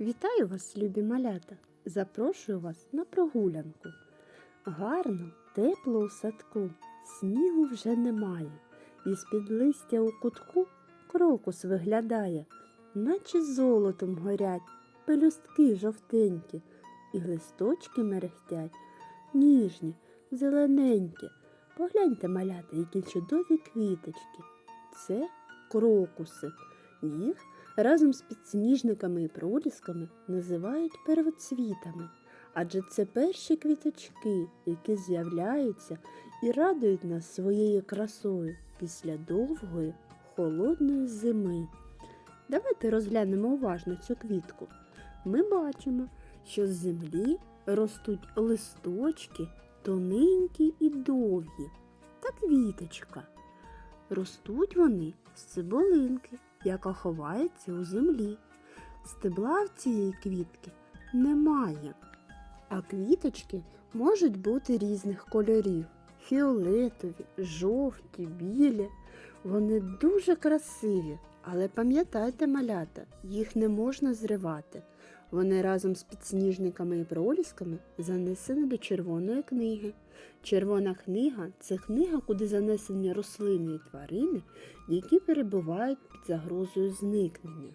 Вітаю вас, любі малята! Запрошую вас на прогулянку. Гарно, тепло у садку, снігу вже немає, і з-під листя у кутку крокус виглядає, наче золотом горять, пелюстки жовтенькі, і листочки мерехтять, ніжні, зелененькі. Погляньте, малята, які чудові квіточки. Це крокуси. Їх разом з підсніжниками і пролісками називають первоцвітами, адже це перші квіточки, які з'являються і радують нас своєю красою після довгої холодної зими. Давайте розглянемо уважно цю квітку. Ми бачимо, що з землі ростуть листочки тоненькі і довгі, та квіточка. Ростуть вони з цибулинки, яка ховається у землі. Стебла в цієї квітки немає. А квіточки можуть бути різних кольорів: фіолетові, жовті, білі. Вони дуже красиві, але пам'ятайте, малята, їх не можна зривати. Вони разом з підсніжниками і пролісками занесені до червоної книги. Червона книга це книга, куди занесені рослини і тварини, які перебувають під загрозою зникнення.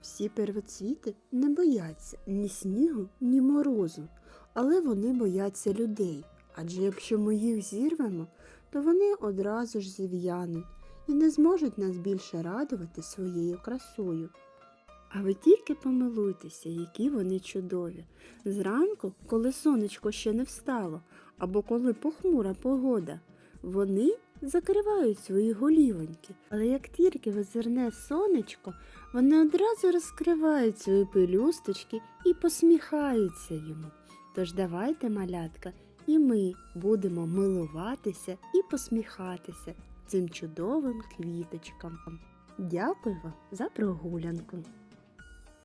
Всі первоцвіти не бояться ні снігу, ні морозу, але вони бояться людей. Адже якщо ми їх зірвемо, то вони одразу ж зів'януть і не зможуть нас більше радувати своєю красою. А ви тільки помилуйтеся, які вони чудові. Зранку, коли сонечко ще не встало, або коли похмура погода, вони закривають свої голівоньки. Але як тільки визирне сонечко, вони одразу розкривають свої пелюсточки і посміхаються йому. Тож давайте, малятка, і ми будемо милуватися і посміхатися цим чудовим квіточкам. Дякую вам за прогулянку.